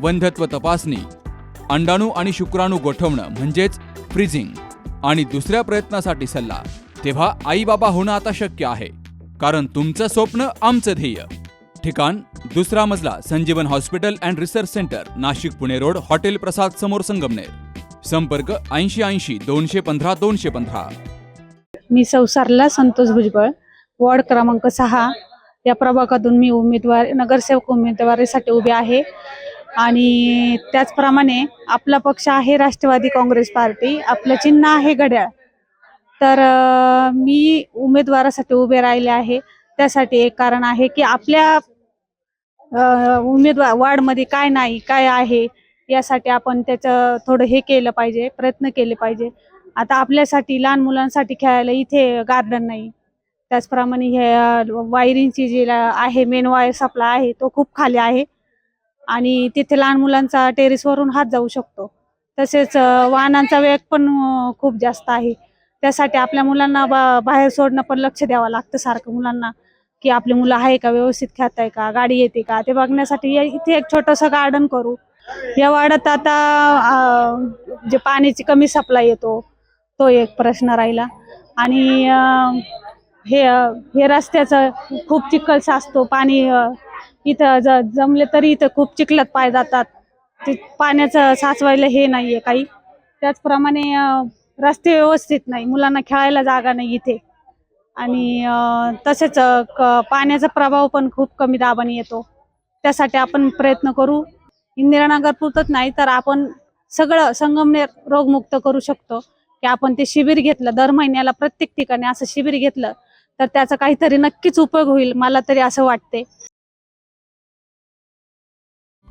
वंध्यत्व तपासणी अंडाणू आणि शुक्राणू गोठवणं म्हणजेच फ्रीजिंग आणि दुसऱ्या प्रयत्नासाठी सल्ला तेव्हा आई बाबा होणं आता शक्य आहे कारण तुमचं स्वप्न आमचं ध्येय. ठिकाण दुसरा मजला Sanjeevan hospital and research centre Nashik Pune road hotel Prasad समोर संगमनेर. संपर्क ऐंशी ऐंशी दोनशे पंधरा दोनशे पंधरा. मी संसारला संतोष भुजबळ वॉर्ड क्रमांक सहा. या प्रभागातून मी उमेदवार नगरसेवक उमेदवारीसाठी उभे आहे. आणि त्याचप्रमाणे आपला पक्ष आहे राष्ट्रवादी काँग्रेस पार्टी आपलं चिन्ह आहे घड्याळ. तर मी उमेदवारासाठी उभे राहिले आहे. त्यासाठी एक कारण आहे की आपल्या उमेदवार वार्डमध्ये काय नाही काय आहे यासाठी आपण त्याचं थोडं हे केलं पाहिजे प्रयत्न केले पाहिजे. आता आपल्यासाठी लहान मुलांसाठी खेळायला इथे गार्डन नाही. त्याचप्रमाणे हे वायरिंगची जी आहे मेन वायर सप्लाय आहे तो खूप खाली आहे. आणि तिथे लहान मुलांचा टेरिसवरून हात जाऊ शकतो. तसेच वाहनांचा वेग पण खूप जास्त आहे. त्यासाठी आपल्या मुलांना बा- बाहेर सोडणं पण लक्ष द्यावं लागतं सारखं मुलांना. की आपली मुलं आहे का व्यवस्थित खेळताय का गाडी येते का ते बघण्यासाठी इथे एक छोटंसं गार्डन करू. या वाड्यात आता जे पाण्याची कमी सप्लाय येतो तो एक प्रश्न राहिला. आणि हे हे रस्त्याचं खूप चिखल साचतो पाणी इथं ज जमले तरी इथं खूप चिखलात पाय जातात. ते पाण्याचं साचवायला हे नाहीये काही. त्याचप्रमाणे रस्ते व्यवस्थित नाही. मुलांना खेळायला जागा नाही इथे. आणि तसेच पाण्याचा प्रभाव पण खूप कमी दाबाने येतो. त्यासाठी आपण प्रयत्न करू. इंदिरानगर पुरतच नाही तर आपण सगळं संगमनेर रोगमुक्त करू शकतो. की आपण ते शिबिर घेतलं दर महिन्याला प्रत्येक ठिकाणी असं शिबिर घेतलं तर त्याचा काहीतरी नक्कीच उपयोग होईल मला तरी असं वाटते.